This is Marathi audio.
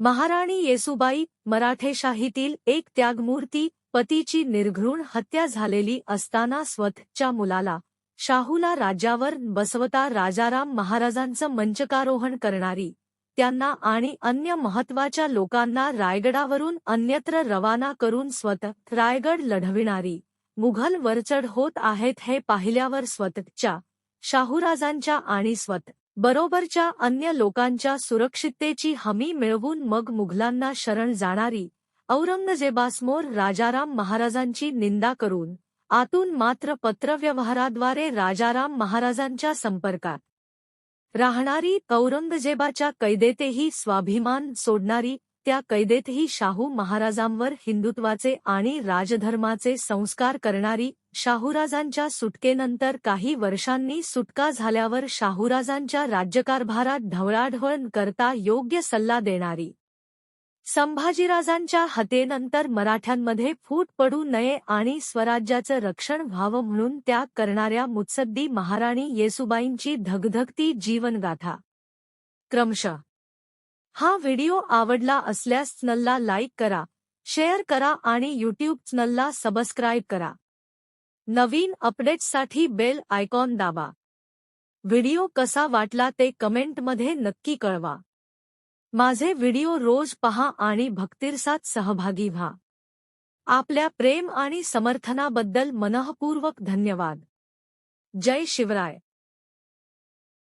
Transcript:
महाराणी येसुबाई मराठेशाहीतील एक त्यागमूर्ती पतीची निर्घृण हत्या झालेली असताना स्वतःच्या मुलाला शाहूला राज्यावर बसवता राजाराम महाराजांचं मंचकारोहण करणारी त्यांना आणि अन्य महत्त्वाच्या लोकांना रायगडावरून अन्यत्र रवाना करून स्वतः रायगड लढविणारी मुघल वरचढ होत आहेत हे पाहिल्यावर स्वतःच्या शाहूराजांच्या आणि स्वतः बरोबरच्या अन्य लोकांच्या सुरक्षिततेची हमी मिळवून मग मुघलांना शरण जाणारी औरंगजेबासमोर राजाराम महाराजांची निंदा करून आतून मात्र पत्रव्यवहाराद्वारे राजाराम महाराजांच्या संपर्कात राहणारी औरंगजेबाच्या कैदेतेही स्वाभिमान सोडणारी त्या कैदेतही शाहू महाराजांवर हिंदुत्वाचे आणि राजधर्माचे संस्कार करणारी शाहूराजांच्या सुटकेनंतर काही वर्षांनी सुटका झाल्यावर शाहूराजांच्या राज्यकारभारात ढवळाढवळ करता योग्य सल्ला देणारी. संभाजीराजांच्या हतेनंतर मराठ्यांमध्ये फूट पडू नये आणि स्वराज्याचं रक्षण व्हावं म्हणून त्याग करणाऱ्या मुत्सद्दी महाराणी येसुबाईंची धगधगती जीवनगाथा. क्रमशः हा व्हिडिओ आवडला असल्यास चॅनलला लाईक करा, शेअर करा आणि यूट्यूब चॅनलला सबस्क्राईब करा. नवीन अपडेट्ससाठी बेल आयकॉन दाबा. व्हिडिओ कसा वाटला ते कमेंटमध्ये नक्की कळवा. माझे व्हिडिओ रोज पहा आणि भक्तिरसात सहभागी व्हा. आपल्या प्रेम आणि समर्थनाबद्दल मनःपूर्वक धन्यवाद. जय शिवराय.